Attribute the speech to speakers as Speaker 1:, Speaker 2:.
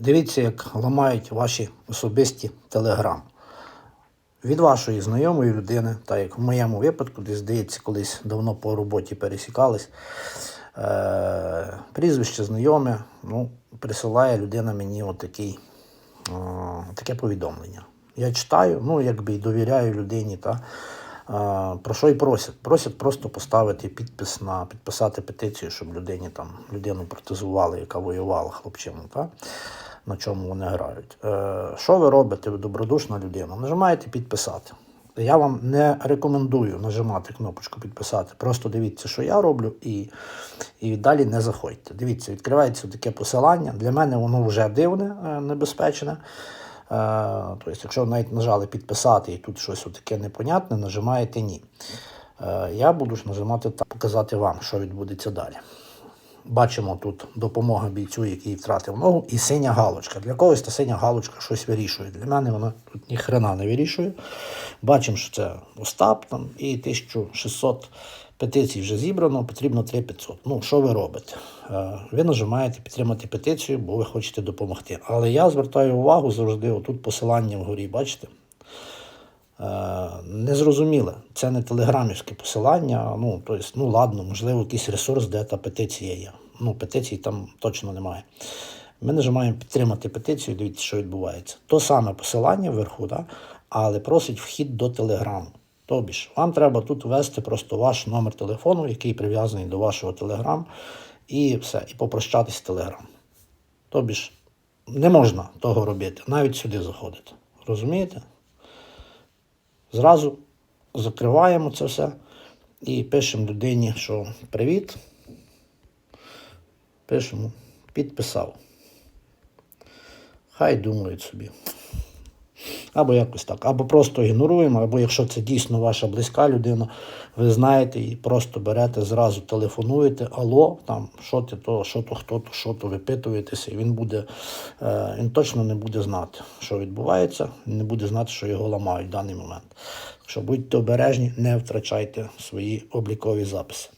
Speaker 1: Дивіться, як ламають ваші особисті телеграм. Від вашої знайомої людини, так як в моєму випадку, десь здається, колись давно по роботі пересікались. Е, прізвище знайоме, ну, присилає людина мені отакий, е, таке повідомлення. Я читаю, ну, якби і довіряю людині, та, е, про що і просять? Просять просто поставити підпис на підписати петицію, щоб людині там людину протезували, яка воювала хлопчину, та, на чому вони грають. Е, що ви робите, ви добродушна людина? Нажимаєте підписати. Я вам не рекомендую нажимати кнопочку підписати. Просто дивіться, що я роблю, і, і далі не заходьте. Дивіться, відкривається таке посилання. Для мене воно вже дивне, е, небезпечне. Е, Тобто, якщо ви навіть нажали підписати і тут щось таке непонятне, нажимаєте ні. Я буду ж нажимати так, показати вам, що відбудеться далі. Бачимо тут допомога бійцю, який втратив ногу, і синя галочка. Для когось та синя галочка щось вирішує. Для мене вона тут ні хрена не вирішує. Бачимо, що це Остап там, і 1600 петицій вже зібрано, потрібно 3500. Ну, що ви робите? Е, Ви нажимаєте підтримати петицію, бо ви хочете допомогти. Але я звертаю увагу завжди, отут посилання вгорі, бачите? Е, незрозуміле. Це не телеграмівське посилання. Ну, тобто, ну ладно, можливо, якийсь ресурс, де та петиція є. Ну, петицій там точно немає. Ми нажимаємо підтримати петицію, дивіться, що відбувається. То саме посилання вверху, да? але просить вхід до телеграму. Тобі ж, вам треба тут ввести просто ваш номер телефону, який прив'язаний до вашого телеграм, і все, і попрощатись з телеграм. Тобі ж, не можна того робити, навіть сюди заходити. Розумієте? Зразу закриваємо це все і пишемо людині, що привіт. Пишемо, підписав. Хай думають собі. Або якось так. Або просто ігноруємо, або якщо це дійсно ваша близька людина, ви знаєте і просто берете, зразу телефонуєте, алло, там, що ти то, що то, хто то, що то, випитуєтеся, і він буде, е, він точно не буде знати, що відбувається, не буде знати, що його ламають в даний момент. Якщо будьте обережні, не втрачайте свої облікові записи.